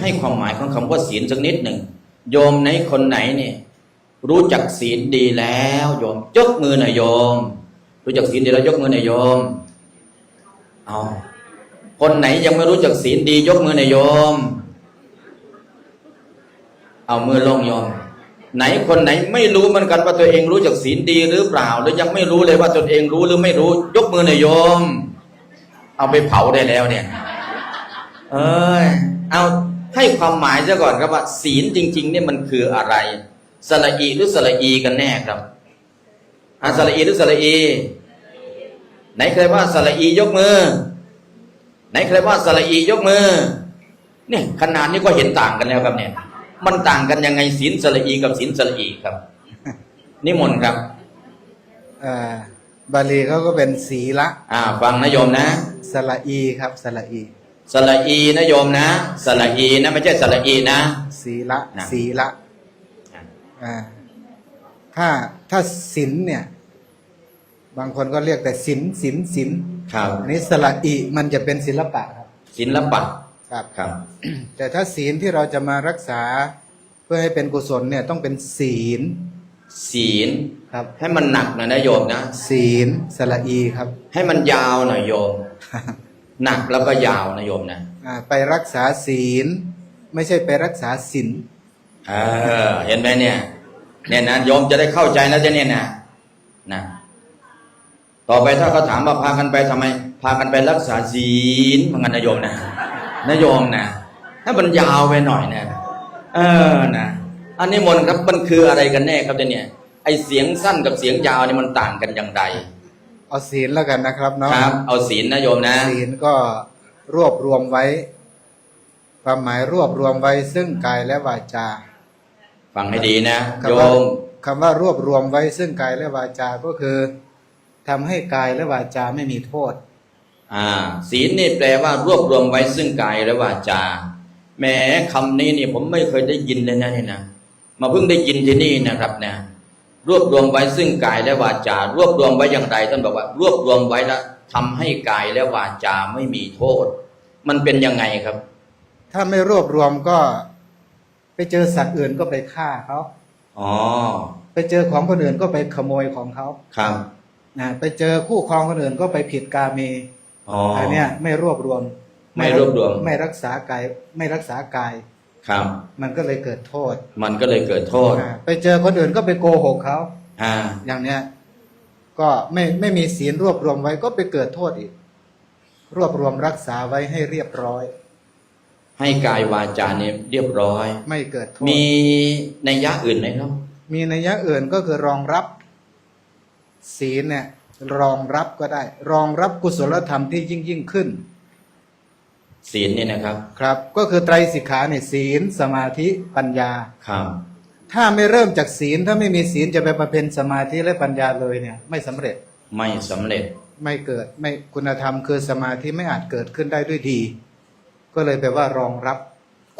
ให้ความหมายของคำว่าศีลสักนิดหนึ่งโยมในคนไหนเนี่ยรู้จักศีลดีแล้วโยมยกมือหน่อยโยม รู้จักศีลดีแล้วยกมือหน่อยโยมเอาคนไหนยังไม่รู้จักศีลดี ยกมือหน่อยโยม เอามือลงโยม ไหนคนไหนไม่รู้เหมือนกันว่าตัวเองรู้จักศีลดีหรือเปล่า หรือยังไม่รู้เลยว่าตนเองรู้หรือไม่รู้ ยกมือหน่อยโยม เอาไปเผาได้แล้วเนี่ย เอยเอา ให้ความหมายซะก่อนครับว่า ศีลจริง ๆ เนี่ยมันคืออะไรสระอีหรือสระอีกันแน่ครับอาสระอีหรือสระอี ไหนใครว่าสระอียกมือ ไหนใครว่าสระอียกมือ เนี่ยขนาดนี้ก็เห็นต่างกันแล้วครับเนี่ย มันต่างกันยังไงศีลสระอีกับศีลสระอีครับ นิมนต์ครับอ่าบาลีเขาก็เป็นศีละ อ่า ฟังนะโยมนะ สละอีครับสละอี สระอีนะโยมนะสระอีนะไม่ใช่สระอีนะ ศีละนะ ศีละอ่าถ้าถ้าศีลเนี่ย บางคนก็เรียกแต่ศีลศีลศีลครับอันนี้สละอีมันจะเป็นศิลปะครับ ศิลปะครับ ครับ แต่ถ้าศีลที่เราจะมารักษาเพื่อให้เป็นกุศลเนี่ยต้องเป็นศีลศีลครับ ให้มันหนักหน่อยนะโยมนะ ศีลสละอีครับ ให้มันยาวหน่อยโยม หนักแล้วก็ยาวนะโยมนะอ่าไปรักษาศีล ไม่ใช่ไปรักษาศีลเออเห็นไหมเนี่ยเนี่ยนะโยมจะได้เข้าใจนะจะเนี่ยนะนะต่อไปถ้าเขาถามว่าพากันไปทำไม พากันไปรักษาศีลเหมือนกันนะโยมนะนะโยมนะให้มันยาวไปหน่อยนะเออนะอันนี้มนต์ครับมันคืออะไรกันแน่ครับเนี่ยไอเสียงสั้นกับเสียงยาวนี่มันต่างกันอย่างไร เอาศีลแล้วกันนะครับเนาะครับ เอาศีลนะโยมนะ ศีลก็รวบรวมไว้ ความหมายรวบรวมไว้ซึ่งกายและวาจา ฟังให้ดีนะโยคำว่ามคำว่ารวบรวมไว้ซึ่งกายและวาจา ก็คือทำให้กายและวาจาไม่มีโทษ อ่า ศีลนี่แปลว่ารวบรวมไว้ซึ่งกายและวาจาแหม้คำนี้นี่ผมไม่เคยได้ยินเลยนะนี่นะมาเพิ่งได้ยินที่นี่นะครับนะ รวบรวมไว้ซึ่งกายและวาจา รวบรวมไว้อย่างไรท่านบอกว่า รวบรวมไว้แล้วทำให้กายและวาจาไม่มีโทษ มันเป็นยังไงครับ ถ้าไม่รวบรวมก็ ไปเจอสัตว์อื่นก็ไปฆ่าเขาอ๋อไปเจอของคนอื่นก็ไปขโมยของเขาครับนะไปเจอคู่ครองคนอื่นก็ไปผิดกาเมอ๋ออันเนี้ยไม่รวบรวม ไม่รวบรวม ไม่รักษากายไม่รักษากาย ครับ มันก็เลยเกิดโทษ มันก็เลยเกิดโทษอ่าไปเจอคนอื่นก็ไปโกหกเขาอ่า อย่างเนี้ย ก็ไม่ไม่มีศีลรวบรวมไว้ก็ไปเกิดโทษอีก รวบรวมรักษาไว้ให้เรียบร้อย ให้กายวาจาเนี่ยเรียบร้อย ไม่เกิดโทษ มีในยยะอื่นไหมครับ มีนัยยะอื่นก็คือรองรับ ศีลเนี่ย รองรับก็ได้ รองรับกุศลธรรมที่ยิ่งยิ่งขึ้น ศีลเนี่ยนะครับ ครับ ก็คือไตรสิกขาเนี่ยศีลสมาธิปัญญา ครับ ถ้าไม่เริ่มจากศีลถ้าไม่มีศีลจะไปประเพณสมาธิและปัญญาเลยเนี่ย ไม่สำเร็จไม่สำเร็จไม่เกิดไม่คุณธรรมคือสมาธิไม่อาจเกิดขึ้นได้ด้วยดี ก็เลยแปลว่ารองรับ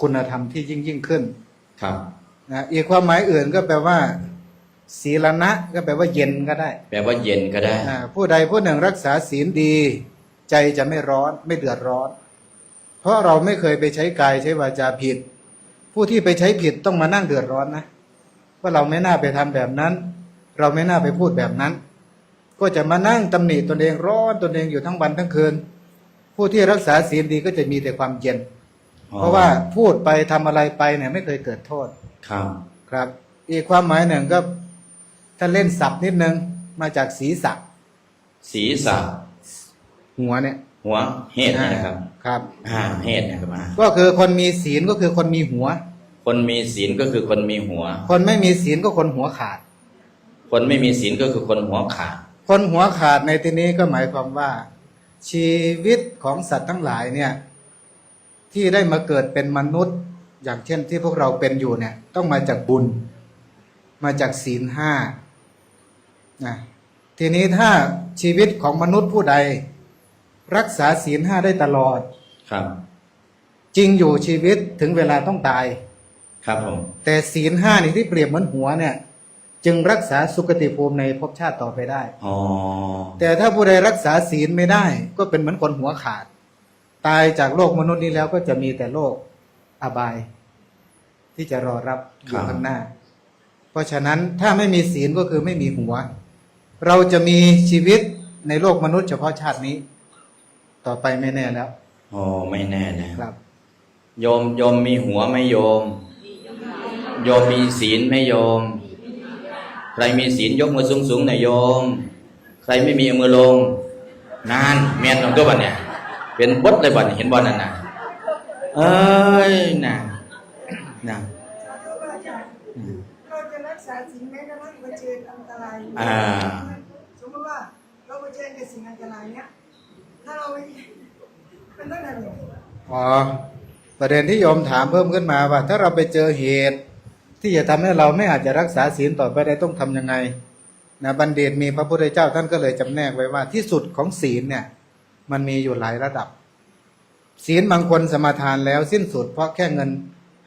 คุณธรรมที่ยิ่งยิ่งขึ้น ครับนะอีกความหมายอื่นก็แปลว่า ศีลนะก็แปลว่าเย็นก็ได้ แปลว่าเย็นก็ได้อ่าผู้ใดผู้หนึ่งรักษาศีลดี ใจจะไม่ร้อนไม่เดือดร้อน เพราะเราไม่เคยไปใช้กายใช้วาจาผิด ผู้ที่ไปใช้ผิดต้องมานั่งเดือดร้อนนะว่าเราไม่น่าไปทำแบบนั้น เราไม่น่าไปพูดแบบนั้น ก็จะมานั่งตำหนิตนเองร้อนตนเองอยู่ทั้งวันทั้งคืน ผู้ที่รักษาศีลดีก็จะมีแต่ความเย็น เพราะว่าพูดไปทำอะไรไปเนี่ยไม่เคยเกิดโทษครับครับ อีกความหมายหนึ่งก็ถ้าเล่นศัพท์นิดนึงมาจากศีรษะศีรษะหัวเนี่ย หัวเหตุเนี่ยนะครับครับอ่าเหตุนะครับอ่าก็คือคนมีศีลก็คือคนมีหัว คนมีศีลก็คือคนมีหัว คนไม่มีศีลก็คนหัวขาด คนไม่มีศีลก็คือคนหัวขาด คนหัวขาดในที่นี้ก็หมายความว่า ชีวิตของสัตว์ทั้งหลายเนี่ย ที่ได้มาเกิดเป็นมนุษย์ อย่างเช่นที่พวกเราเป็นอยู่เนี่ย ต้องมาจากบุญ มาจากศีลห้านะทีนี้ถ้าชีวิตของมนุษย์ผู้ใด รักษาศีลห้าได้ตลอด ครับ จริงอยู่ชีวิตถึงเวลาต้องตาย ครับผม แต่ศีลห้านี่ที่เปรียบเหมือนหัวเนี่ย จึงรักษาสุคติภูมิในภพชาติต่อไปได้ อ๋อ แต่ถ้าผู้ใดรักษาศีลไม่ได้ ก็เป็นเหมือนคนหัวขาด ตายจากโลกมนุษย์นี้แล้วก็จะมีแต่โลกอบาย ที่จะรอรับอครัยู่บข้างหน้า เพราะฉะนั้นถ้าไม่มีศีลก็คือไม่มีหัว เราจะมีชีวิตในโลกมนุษย์เฉพาะชาตินี้ ต่อไปไม่แน่แล้วโอ้ไม่แน่นะครับ โยมโยมมีหัวไหมโยม โยมมีศีลไหมโยม ใครมีศีลยกมือสูงสูงๆหน่อยโยม ใครไม่มีเอามือลง นานเมียนลงตัวบันเนี่ย เป็นบดเลยบัดนเห็นบอลนั่นน่ะเอ้ยน่ะน่ะเราจะรักษาสิ่งแม้กระทั่งเผชิญอันตรายอ่าสมมติว่าเราเผชิญกับสิ่งอันตรายเนี้ยถ้า เราไม่มันต้องทำยังไงอ๋อประเด็นที่โยมถามเพิ่มขึ้นมาว่า ถ้าเราไปเจอเหตุ ที่จะทำให้เราไม่อาจจะรักษาศีลต่อไปได้ต้องทำยังไงนะบัณฑิตมีพระพุทธเจ้าท่านก็เลยจำแนกไว้ว่าที่สุดของศีลเนี่ย มันมีอยู่หลายระดับ ศีลบางคนสมาทานแล้วสิ้นสุด เพราะแค่เงิน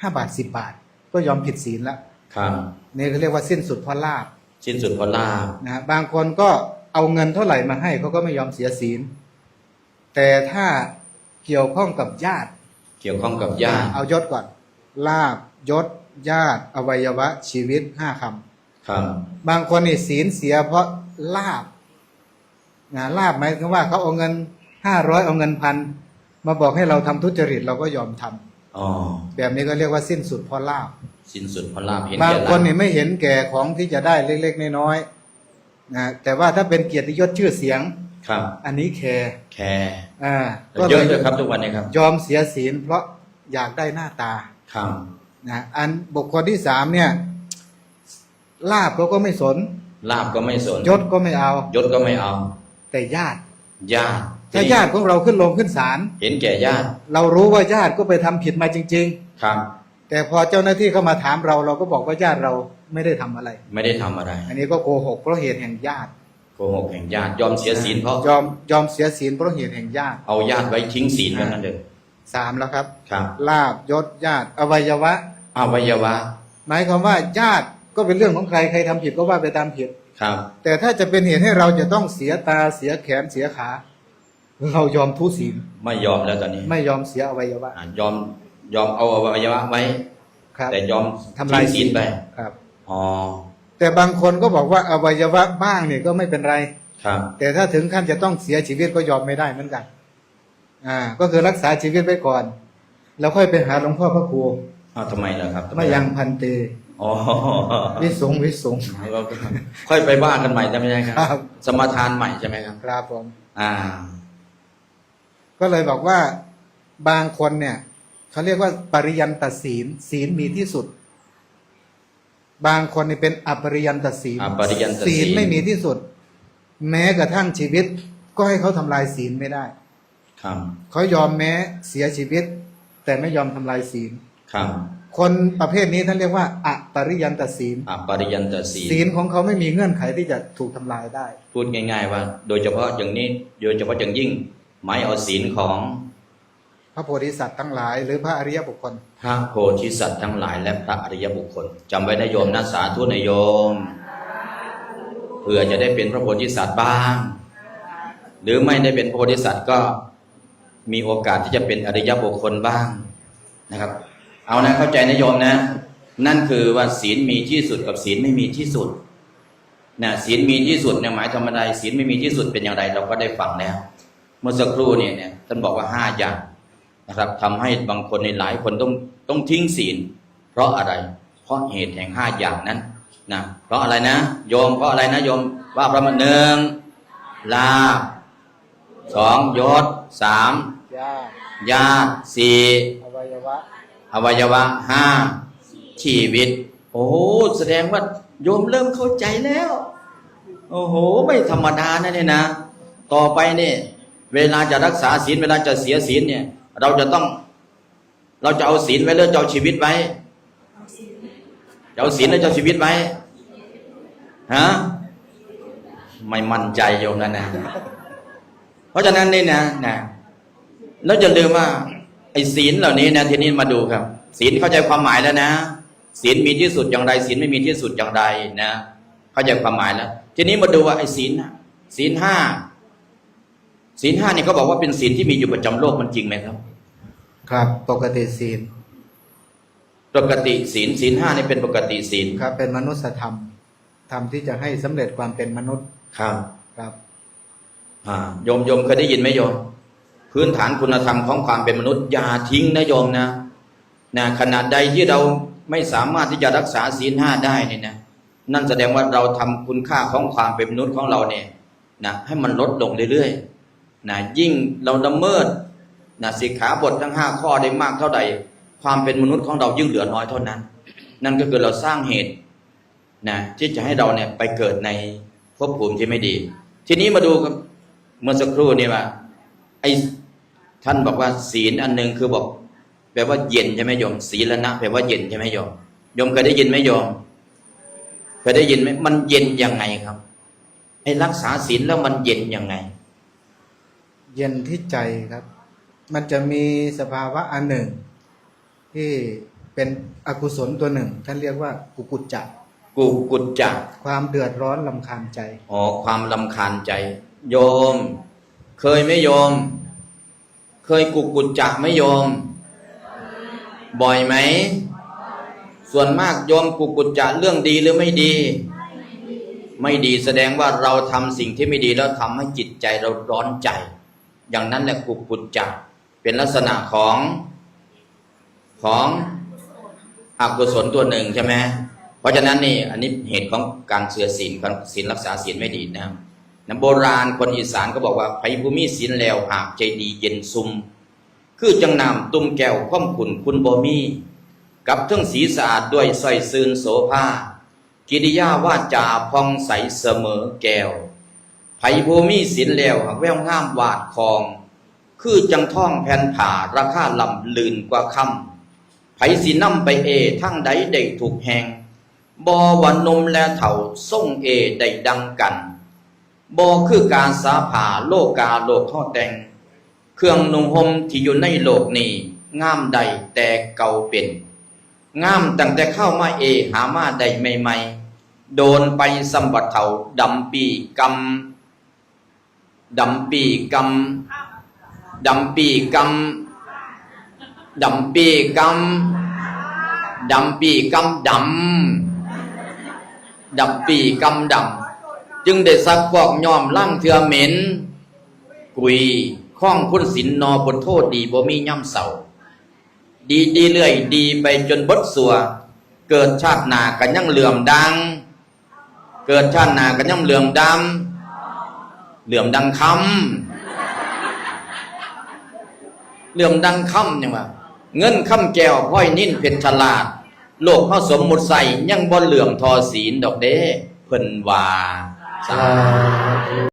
ห้าบาทสิบบาท ก็ยอมผิดศีลแล้วครับนี่เขาเรียกว่าสิ้นสุดเพราะลาบสิ้นสุดพอลาบนะฮะบางคนก็เอาเงินเท่าไหร่มาให้เขาก็ไม่ยอมเสียศีล แต่ถ้าเกี่ยวข้องกับญาติ เกี่ยวข้องกับญาติ เอายศก่อน ลาบยศ ญาติ อวัยวะ ชีวิตห้าคครับำบางคนนี่ศีลเสียเพราะลาบนะลาบหมายถึงว่าเขาเอาเงินห้าร้อยเอาเงินพันมาบอกให้เราทำทุจริตเราก็ยอมทำอ๋อแบบนี้ก็เรียกว่าสิ้นสุดเพราะลาบ สิ้นสุดพอลาบเห็นบางแก่คนลาบนี่ไม่เห็นแก่ของที่จะได้เล็กๆน้อยๆนะแต่ว่าถ้าเป็นเกียรติยศชื่อเสียง ครับ อันนี้แคร์แคร์อ่าเยอะเลยครับทุกวันนี้ครับ ยอมเสียศีลเพราะอยากได้หน้าตาครับนะอันบุคคลที่สามเนี่ยลาบเขาก็ไม่สนลาบก็ไม่สนยศก็ไม่เอา ยศก็ไม่เอา แต่ญาติญาติถ้าญาติของเราขึ้นลงขึ้นศาลเห็นแก่ญาติ เรารู้ว่าญาติก็ไปทำผิดมาจริงครับๆแต่พอเจ้าหน้าที่เข้ามาถามเราเราก็บอกว่าญาติเราไม่ได้ทำอะไร ไม่ได้ทำอะไร อันนี้ก็โกหกเพราะเหตุแห่งญาติโก หกแห่งญาติยอมเสียศีลเพราะยอมยอมเสียศีลเพราะเหตุแห่งญาติ เอาญาติไว้ทิ้งศีลกันนั่นเองสามแล้วครับครับลาบยศญาติ อวัยวะ อวัยวะ หมายความว่าญาติก็เป็นเรื่องของใครใครทำผิดก็ว่าไปตามผิดครับ แต่ถ้าจะเป็นเหตุให้เราจะต้องเสียตาเสียแขนเสียขาเรายอมทุศีลไม่ยอมแล้วตอนนี้ ไม่ยอมเสียอวัยวะอะยอมยอมเอาอวัยวะไว้ครับแต่ยอมทำลายทิ้งศีลไปครับอ๋อ แต่บางคนก็บอกว่าอวัยวะบ้างเนี่ยก็ไม่เป็นไร ครับ แต่ถ้าถึงขั้นจะต้องเสียชีวิตก็ยอมไม่ได้เหมือนกัน อ่า ก็คือรักษาชีวิตไว้ก่อน แล้วค่อยไปหาหลวงพ่อพระครูเอาทำไมล่ะครับมายังพันเตอ๋อวิสงวิสงค่อยไปบ้านกันใหม่ใช่ไหมครับครับสมาทานใหม่ใช่ไหมครับ ครับผม อ่า ก็เลยบอกว่าบางคนเนี่ยเขาเรียกว่าปริยันตศีลศีลมีที่สุด บางคนนี่เป็นอปริยันตศีลอปริยันตศีลศีลไม่มีที่สุด แม้กระทั่งชีวิต ก็ให้เขาทำลายศีลไม่ได้ ครับเขายอมแม้เสียชีวิต แต่ไม่ยอมทำลายศีลครับ คนประเภทนี้ท่านเรียกว่าอปริยันตศีลอปริยันตศีลศีลของเขาไม่มีเงื่อนไขที่จะถูกทำลายได้ พูดง่าย ๆ ว่า โดยเฉพาะอย่างนี้โดยเฉพาะอย่างยิ่งหมายเอาศีลของ พระโพธิสัตว์ทั้งหลาย หรือพระอริยบุคคล พระโพธิสัตว์ทั้งหลาย และพระอริยบุคคลจำไว้นะโยมนะสาธุนะโยมเพื่อจะได้เป็นพระโพธิสัตว์บ้าง หรือไม่ได้เป็นพระโพธิสัตว์ก็มีโอกาสที่จะเป็นอริยบุคคลบ้างนะครับ เอานะเข้าใจนะโยมนะ นั่นคือว่าศีลมีที่สุดกับศีลไม่มีที่สุดนะศีลมีที่สุดเนี่ยหมายธรรมดาศีลไม่มีที่สุดเป็นอย่างไร เราก็ได้ฟังแล้ว เมื่อสักครู่เนี่ยท่านบอกว่าห้าอย่าง นะครับทำให้บางคนในหลายคนต้องต้องทิ้งศีล เพราะอะไร เพราะเหตุแห่งห้าอย่างนั้นนะเพราะอะไรนะ โยมเพราะอะไรนะโยมว่าประมาณหนึ่งลาภสองยศสามญาติญาติสี่อวัยวะอวัยวะห้าชีวิต โอ้โหแสดงว่าโยมเริ่มเข้าใจแล้ว โอ้โห ไม่ธรรมดานะเนี่ยนะ ต่อไปเนี่ย เวลาจะรักษาศีลเวลาจะเสียศีลเนี่ย เราจะต้อง เราจะเอาศีลไว้หรือจะเอาชีวิตไว้จะเอาศีลหรือจะเอาชีวิตไว้ฮะไม่มั่นใจโยมนั่นะ เพราะฉะนั้นนี่นะนะแล้วจะลืมว่าไอ้ศีลเหล่านี้นะทีนี้มาดูครับ ศีลเข้าใจความหมายแล้วนะศีลมีที่สุดอย่างไรศีลไม่มีที่สุดอย่างไรนะ เข้าใจความหมายแล้ว ทีนี้มาดูว่าไอ้ศีลศีลห้า ศีลห้านี่เขาบอกว่าเป็นศีลที่มีอยู่ประจำโลกมันจริงไหมครับ ครับ ปกติศีล ปกติศีลศีลห้านี่เป็นปกติศีลครับ เป็นมนุษยธรรมธรรมที่จะให้สำเร็จความเป็นมนุษย์ครับครับอ่าโยมโยมเคยได้ยินไหมโยม พื้นฐานคุณธรรมของความเป็นมนุษย์อย่าทิ้งนะโยมนะนะขนาดใดที่เราไม่สามารถที่จะรักษาศีลห้าได้เนี่ยนะนั่นแสดงว่าเราทำคุณค่าของความเป็นมนุษย์ของเราเนี่ยนะให้มันลดลงเรื่อยๆ นะยิ่งเราดำเมิดนะสิกขาบททั้งห้าข้อได้มากเท่าใด ความเป็นมนุษย์ของเรายิ่งเหลือน้อยเท่านั้น นั่นก็คือเราสร้างเหตุนะที่จะให้เราเนี่ยไปเกิดในภพภูมิที่ไม่ดี ทีนี้มาดูเมื่อสักครู่นี่ว่าไอ้ท่านบอกว่าศีลอันหนึ่งคือบอกแปลว่าเย็นใช่ไหมโยมศีลนะแปลว่าเย็นใช่ไหมโยมโยมเคยได้ยินไหมโยมเคยได้ยินไหมมันเย็นยังไงครับไอ้รักษาศีลแล้วมันเย็นยังไง เย็นที่ใจครับ มันจะมีสภาวะอันหนึ่ง ที่เป็นอกุศลตัวหนึ่ง ท่านเรียกว่ากุกุจจะกูกุจจะความเดือดร้อนลำคาญใจอ๋อความลำคาญใจ โยม เคยไหมโยม เคยกุกุจจะไหมโยม บ่อยไหม ส่วนมากโยมกุกุจจะเรื่องดีหรือไม่ดี ไม่ดีแสดงว่าเราทำสิ่งที่ไม่ดีแล้วทำให้จิตใจเราร้อนใจ อย่างนั้นแหละกุกุจจะเป็นลักษณะของของอกุศลตัวหนึ่งใช่ไหมเพราะฉะนั้นนี่อันนี้เหตุของการเสือศีลการศีลรักษาศีลไม่ดีนะครับนะโบราณคนอีสานก็บอกว่าไผภูมิศีลแล้วหากใจดีเย็นซุม คือจังนำตุ้มแก้วข้อมขุนคุณบ่มี กับเทั้งสีสะอาดด้วยสร้อยซืนโสภากิริยาว่าจาพองใสเสมอแก้ว ไผภูมิศีลแล้วหากแววงามวาดคอง คือจังท่องแผ่นผ่าราคาลำลืนกว่าคำไผสีนำไปเอทั้งใดได้ถูกแหงบอว่านมและเถ่าส่งเอได้ดังกันบอคือการสาผ่าโลกาโลกท่อแตงเครื่องนุ่งห่มที่อยู่ในโลกนี้งามใดแต่เก่าเป็นงามตั้งแต่เข้ามาเอหามาได้ใหม่ๆโดนไปสัมบัติเถาดำปีกำ ดำปีกำดำปีกำดำปีกำดำปีกำดำดำปีกำดำจึงได้ซักฟอกยอมล่างเทือเหม็น กุยข้องคุณสินนอบนโทษดีบ่มีย่ำเสาดีดีเรื่อยดีไปจนบดสัว เกิดชาติหนากันยังเหลื่อมดัง เกิดชาติหนากันยังเหลื่อมดำ เหลื่อมดังคำเหลื่อมดังคำยังว่าเงินคำแก้วพ้อยนิ่นเพ็นฉลาด โลกเขาสมมุดใส่ยังบ่เหลื่อมทอศีลดอกเด้เพิ่นว่าสา